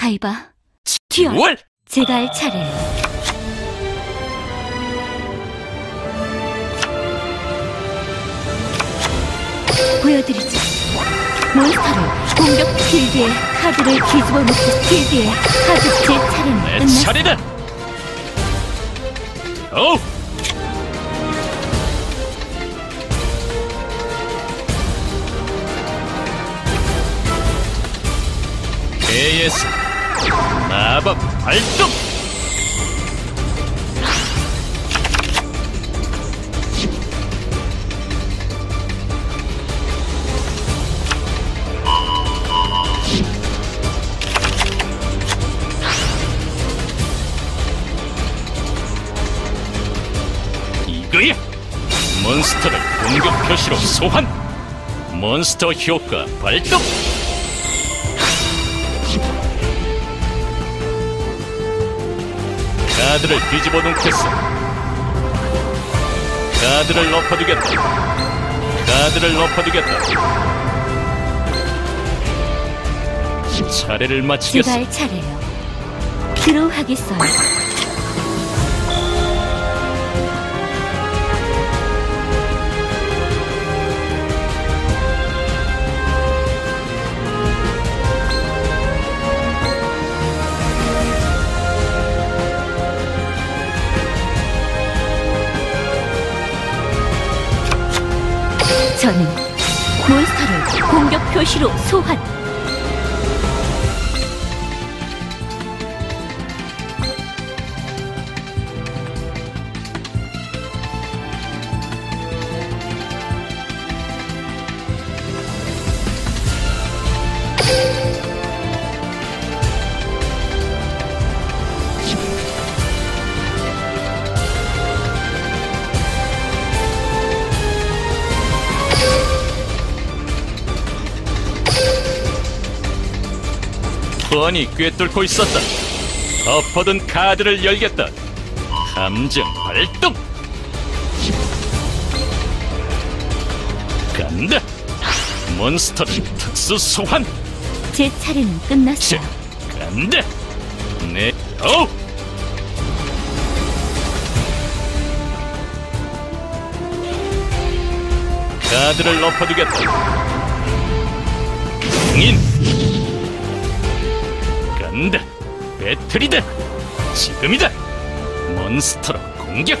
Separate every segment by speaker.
Speaker 1: 가이바, 튀어!
Speaker 2: 월!
Speaker 1: 제가 할 차례예요. 보여드리죠. 몬스터를 공격 필드에 카드를 뒤집어 놓고 필드에 카드 제 차례는
Speaker 2: 내
Speaker 1: 끝났어.
Speaker 2: 차례다! 오! AS 마법 발동! 이거야! 몬스터를 공격 표시로 소환! 몬스터 효과 발동! 카드를 뒤집어 놓겠어. 카드를 엎어두겠다. 카드를 엎어두겠다. 차례를 마치겠어.
Speaker 1: 할 차례예요. 드로우하겠어요. 저는 몬스터를 공격 표시로 소환.
Speaker 2: 뻔히 꿰뚫고 있었다. 엎어둔 카드를 열겠다. 함정 발동! 간다! 몬스터를 특수 소환!
Speaker 1: 제 차례는
Speaker 2: 자,
Speaker 1: 끝났어 요.
Speaker 2: 간다! 네, 오! 카드를 엎어두겠다. 승인! 간다! 배틀이다! 지금이다! 몬스터로 공격!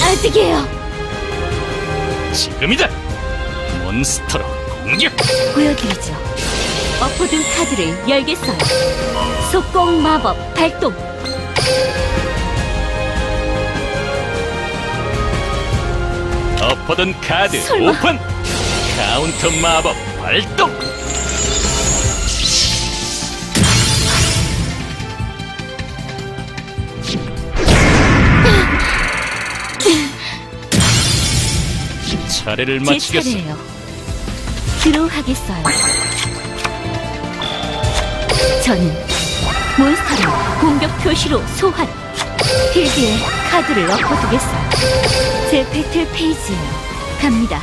Speaker 1: 아직이에요.
Speaker 2: 지금이다! 몬스터로 공격!
Speaker 1: 보여드리죠. 엎어둔 카드를 열겠어요. 속공 마법 발동.
Speaker 2: 엎어둔 카드
Speaker 1: 설마.
Speaker 2: 오픈! 카운터 마법 발동! 차례를
Speaker 1: 제
Speaker 2: 마치겠어.
Speaker 1: 차례예요. 드로우하겠어요. 저는 몬스터를 공격 표시로 소환. 필드에 카드를 엎어두겠어요. 제 배틀 페이지예요. 갑니다.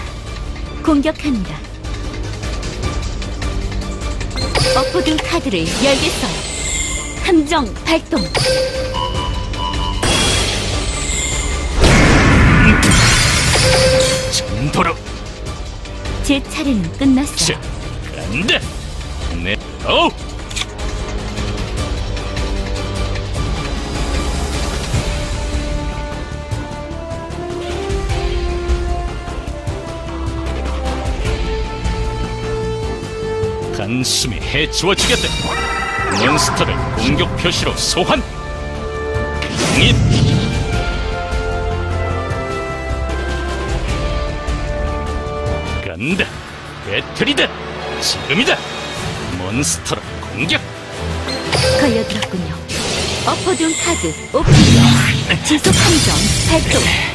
Speaker 1: 공격합니다. 엎어둔 카드를 열겠어요. 함정 발동.
Speaker 2: 정도로
Speaker 1: 제 차례는 끝났어요.
Speaker 2: 자, 간다! 네, 오! 단숨에 해치워 주겠다. 몬스터를 공격 표시로 소환. 승인. 간다. 배틀이다. 지금이다. 몬스터로 공격.
Speaker 1: 걸려들었군요. 엎어둔 카드 오픈. 지속 함정 발동.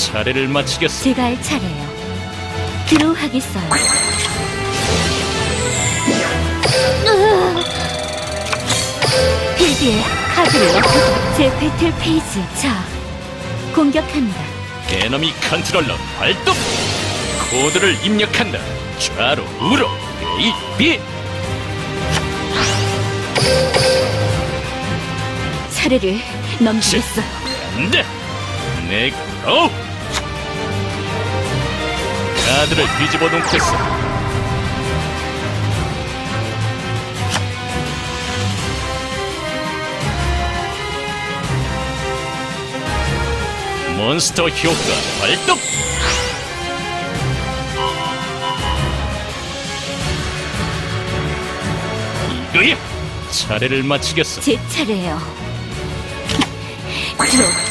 Speaker 2: 차례를 마치겠어.
Speaker 1: 제가 할 차례예요. 드로우하겠어요. 필드에 카드를 넣고 제 배틀 페이지. 자, 공격합니다.
Speaker 2: 에너미 컨트롤러 발동! 코드를 입력한다. 좌로, 우로, A, B.
Speaker 1: 차례를 넘기겠어요.
Speaker 2: 안돼! 내 고! 카드를 뒤집어 놓겠어. 몬스터 효과 발동! 이거야! 차례를 마치겠어.
Speaker 1: 제 차례예요. 드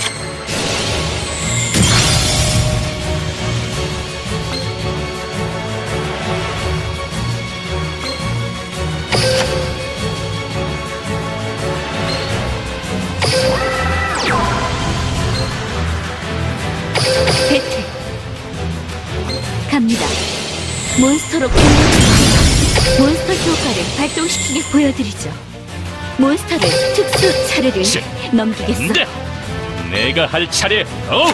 Speaker 1: 몬스터로 공격합니다. 몬스터 효과를 발동시키게 보여드리죠. 몬스터를 특수 차례를
Speaker 2: 치,
Speaker 1: 넘기겠어.
Speaker 2: 안돼! 내가 할 차례. 어!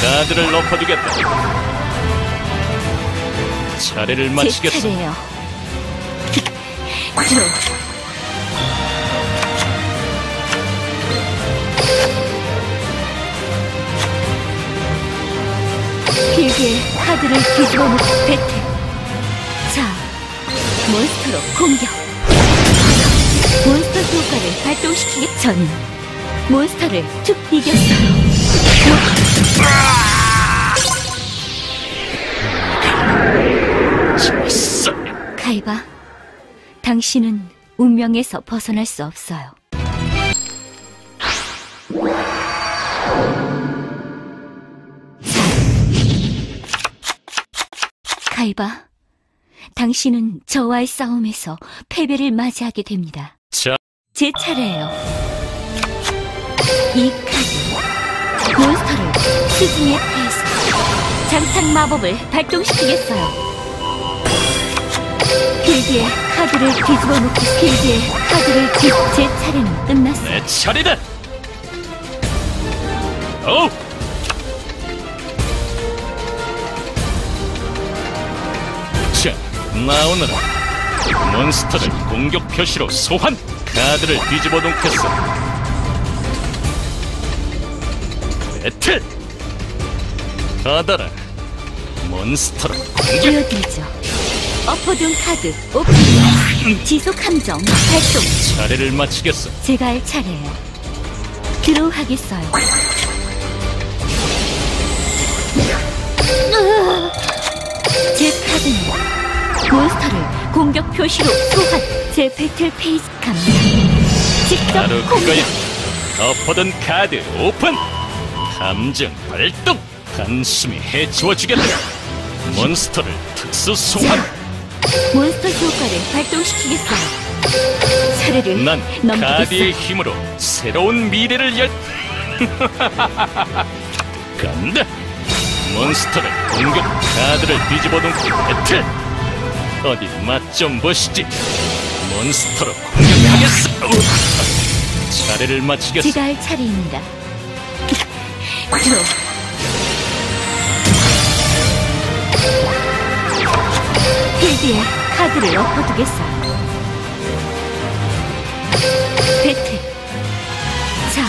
Speaker 2: 카드를 엎어주겠다. 차례를
Speaker 1: 제
Speaker 2: 마치겠어.
Speaker 1: 차례예요. 드로 우. 필드에 카드를 뒤집어 놓고 배틀. 자, 몬스터로 공격. 몬스터 효과를 발동시키기 전 몬스터를 툭 이겼어요. 카이바, 당신은 운명에서 벗어날 수 없어요. 카이바, 당신은 저와의 싸움에서 패배를 맞이하게 됩니다.
Speaker 2: 자,
Speaker 1: 제 차례예요. 이 카드, 몬스터를 수중에 패해서 장착 마법을 발동시키겠어요. 필드에 카드를 뒤집어 놓고 필드에 카드를 뒤... 제 차례는 끝났어요.
Speaker 2: 내 차례다. 어! 나오너라. 몬스터를 공격 표시로 소환. 카드를 뒤집어 놓겠어. 배틀. 받아라. 몬스터로 공격.
Speaker 1: 보여드리죠. 엎어둔 카드 오픈. 지속 함정 발동.
Speaker 2: 차례를 마치겠어.
Speaker 1: 제가 할 차례예요. 으아! 제 카드는 몬스터를 공격 표시로 소환. 제 배틀 페이지 갑니다. 직접
Speaker 2: 바로
Speaker 1: 공격.
Speaker 2: 그거야. 엎어둔 카드 오픈. 함정 발동. 한숨이 해치워 주겠다. 몬스터를 특수 소환.
Speaker 1: 몬스터 효과를 발동시키겠어요. 차례를
Speaker 2: 난. 카드의 힘으로 새로운 미래를 열. 간다. 몬스터를 공격 카드를 뒤집어 놓고 배틀. 어디 맛 좀 보시지. 몬스터로 공격하겠어. 우. 차례를 마치겠어.
Speaker 1: 제가 할 차례입니다. 필드에 카드를 엎어두겠어요. 배틀. 자,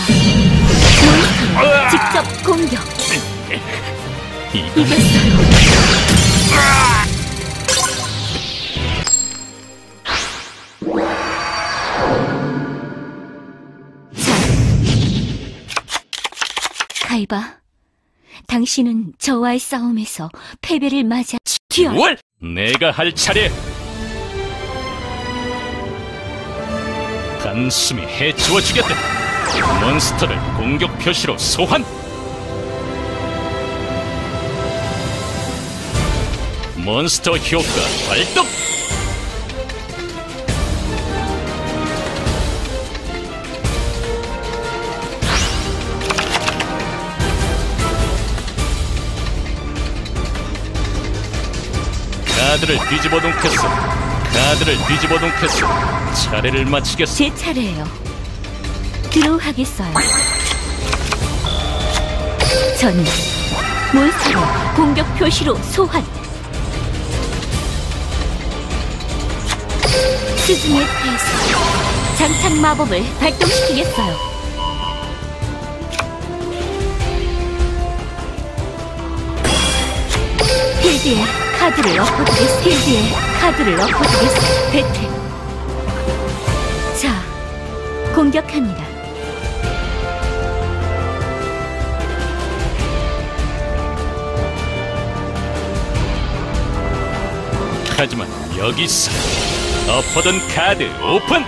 Speaker 1: 몬스터 직접 공격. 이겼어요. 카이바, 당신은 저와의 싸움에서 패배를 맞아 튀어.
Speaker 2: 월. 내가 할 차례. 단숨이 해치워 주겠다. 몬스터를 공격 표시로 소환. 몬스터 효과 발동. 카드를 뒤집어 놓겠어. 카드를 뒤집어 놓겠어. 차례를 마치겠어.
Speaker 1: 제 차례예요. 드로우하겠어요. 저는 몬스터를 공격 표시로 소환. 스승의 패스. 장착 마법을 발동시키겠어요. 필드에 카드를 엎어두겠어. 필드에 카드를 엎어두겠어. 배틀. 자, 공격합니다.
Speaker 2: 하지만 여기서 엎어둔 카드 오픈.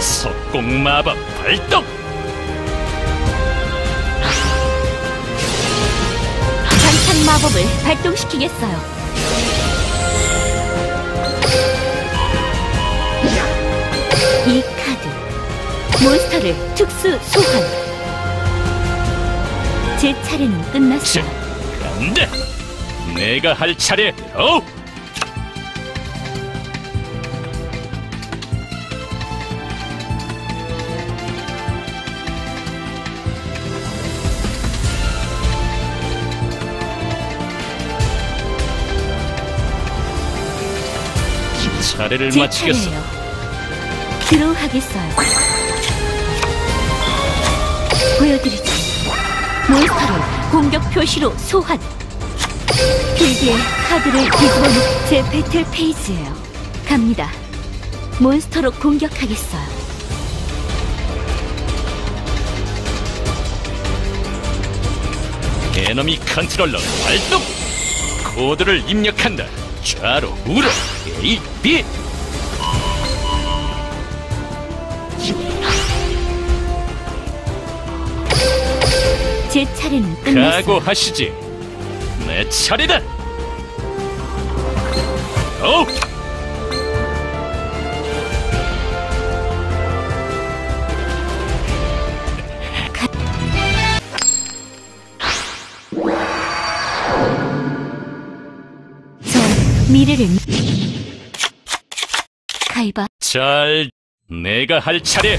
Speaker 2: 속공 마법 발동.
Speaker 1: 장착 마법을 발동시키겠어요. 몬스터를 특수 소환. 제 차례는
Speaker 2: 자,
Speaker 1: 끝났어요.
Speaker 2: 간다. 내가 할 차례. 어. 차례를
Speaker 1: 제
Speaker 2: 마치겠어.
Speaker 1: 차례예요. 드로우하겠어요. 보여드리죠. 몬스터를 공격 표시로 소환. 필드에 카드를 뒤집어 놓. 제 배틀 페이지예요. 갑니다. 몬스터로 공격하겠어요.
Speaker 2: 에너미 컨트롤러 발동! 코드를 입력한다. 좌로 우로 A B
Speaker 1: 제 차례는 끝났어요.
Speaker 2: 각오하시지. 내 차례다. 오!
Speaker 1: 전 미래를 믿- 가이바
Speaker 2: 잘 내가 할 차례.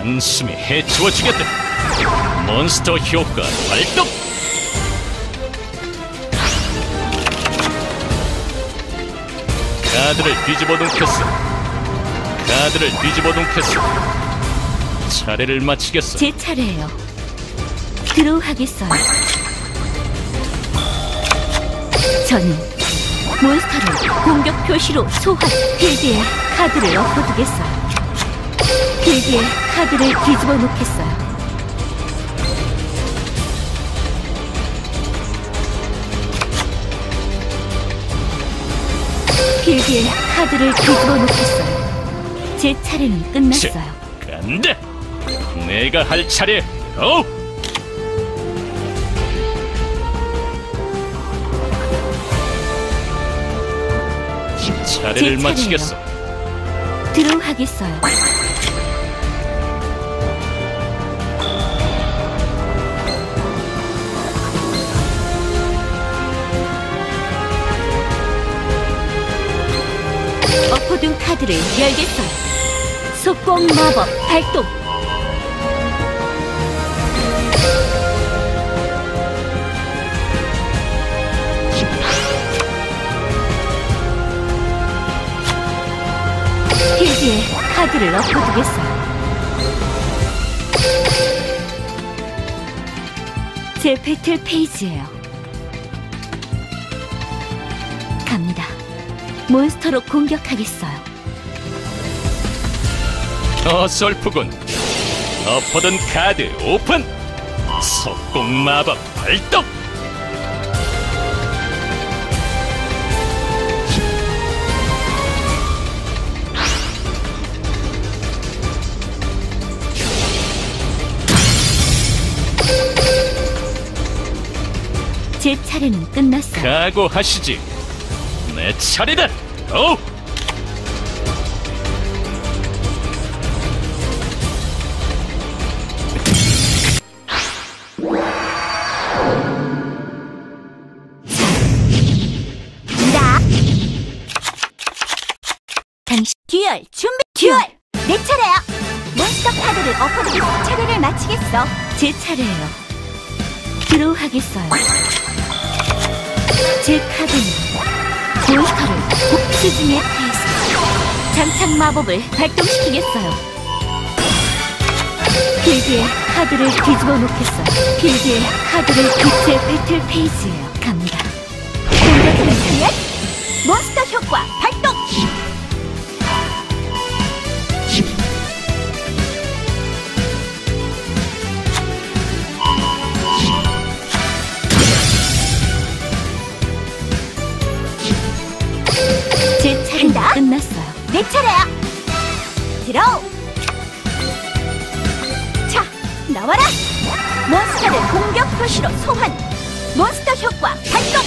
Speaker 2: 단숨에 해치워 주겠다. 몬스터 효과 발동. 카드를 뒤집어 놓겠어. 카드를 뒤집어 놓겠어. 차례를 마치겠어.
Speaker 1: 제 차례예요. 드로우하겠어요. 저는 몬스터를 공격 표시로 소환. 필드에 카드를 엎어두겠어요. 필드에 카드를 뒤집어 놓겠어요. 필드에 카드를 뒤집어 놓겠어요. 제 차례는 끝났어요.
Speaker 2: 간다. 내가 할 차례. 어? 차례를
Speaker 1: 제 차례예요.
Speaker 2: 마치겠어.
Speaker 1: 드로우하겠어요. 카드를 열겠어요. 속공 마법 발동. 필드에 카드를 엎어두겠어요. 제 배틀 페이지예요. 갑니다. 몬스터로 공격하겠어요.
Speaker 2: 어설프군. 엎어둔 카드 오픈. 속공 마법 발동.
Speaker 1: 제 차례는 끝났어요.
Speaker 2: 각오하시지. 내 차례다. 어?
Speaker 1: 엎어드려 차례를 마치겠어. 제 차례예요. 드로우하겠어요. 제 카드는 몬스터를 복수중의 페이스. 장착 마법을 발동시키겠어요. 필드에 카드를 뒤집어 놓겠어요. 필드에 카드를 빛의 배틀 페이지예요. 갑니다. 위한 몬스터 효과 발동! 내 차례야. 들어. 자, 나와라. 몬스터를 공격 표시로 소환. 몬스터 효과 발동.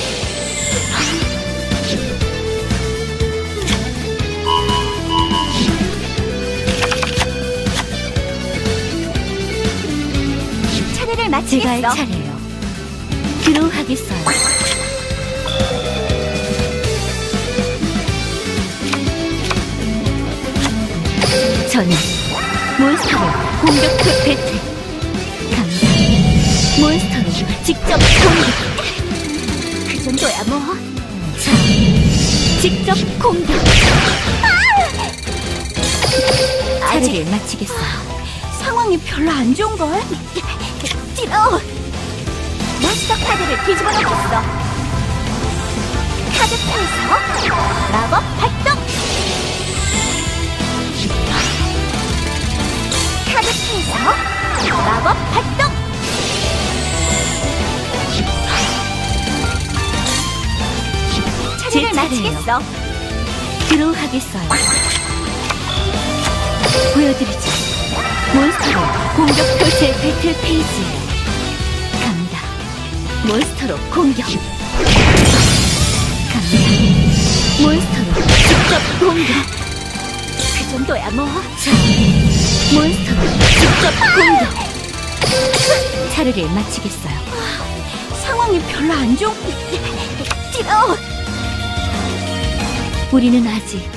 Speaker 1: 차례를 마치겠어. 제가 할 차례예요. 드로우하겠어요. 저는 몬스터를 공격표 배틀 갑니다. 몬스터로 직접 공격. 그 정도야 뭐. 자, 직접 공격. 차례를 마치겠어요. 상황이 별로 안 좋은 걸. 뒤로. 몬스터 카드를 뒤집어 놓겠어. 카드 페이서 마법 발동. 마법 발동. 차례를 마치겠어. 드로우하겠어요. 보여드리죠. 몬스터로 공격 표시의 배틀 페이지예요. 갑니다. 몬스터로 공격. 갑니다. 몬스터로 직접 공격. 그 정도야 뭐. 자, 몬스터로 직접 공격. 차례를 마치겠어요. 상황이 별로 안 좋은. 뒤로. 우리는 아직